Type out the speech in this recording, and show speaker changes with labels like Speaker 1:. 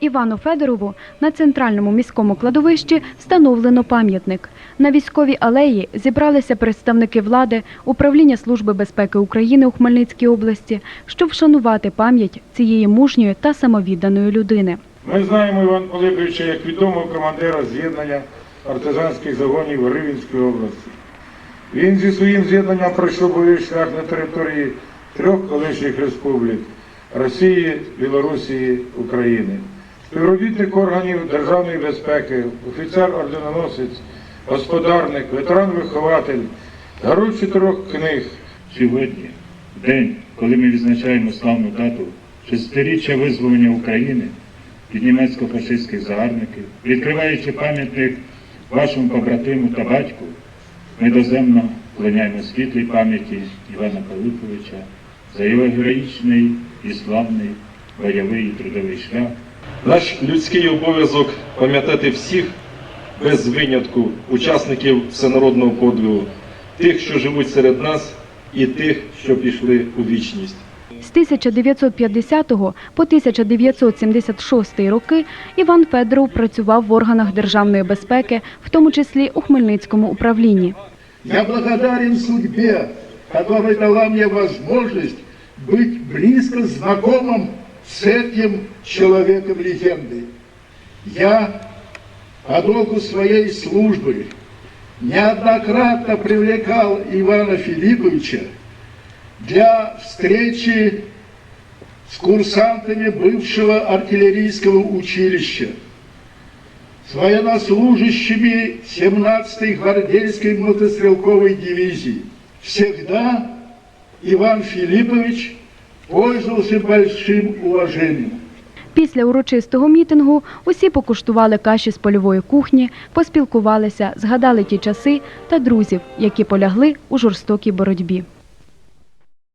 Speaker 1: Івану Федорову на центральному міському кладовищі встановлено пам'ятник. На військовій алеї зібралися представники влади, управління Служби безпеки України у Хмельницькій області, щоб вшанувати пам'ять цієї мужньої та самовідданої людини.
Speaker 2: Ми знаємо Івана Пилиповича як відомого командира з'єднання партизанських загонів Рівенської області. Він зі своїм з'єднанням пройшов бойовий шлях на території трьох колишніх республік Росії, Білорусі, України. Співробітник органів державної безпеки, офіцер-орденоносець, господарник, ветеран-вихователь, герой чотирьох книг,
Speaker 3: Сьогодні, день, коли ми відзначаємо славну дату шестиріччя визволення України від німецько-фашистських загарбників, відкриваючи пам'ятник вашому побратиму та батьку, ми доземно вклоняємо світлій пам'яті Івана Пилиповича за його героїчний і славний бойовий і трудовий шлях.
Speaker 4: Наш людський обов'язок пам'ятати всіх без винятку учасників всенародного подвигу, тих, що живуть серед нас, і тих, що пішли у вічність.
Speaker 1: З 1950 по 1976 роки Іван Федоров працював в органах державної безпеки, в тому числі у Хмельницькому управлінні.
Speaker 5: Я благодарен судьбе, которая дала мне возможность быть близко знакомым с этим человеком-легендой. Я по долгу своей службы неоднократно привлекал Ивана Филипповича для встречи с курсантами бывшего артиллерийского училища, с военнослужащими 17-й гвардейской мотострелковой дивизии. Всегда Иван Филиппович пользовался большим уважением.
Speaker 1: Після урочистого мітингу усі покуштували каші з польової кухні, поспілкувалися, згадали ті часи та друзів, які полягли у жорстокій боротьбі.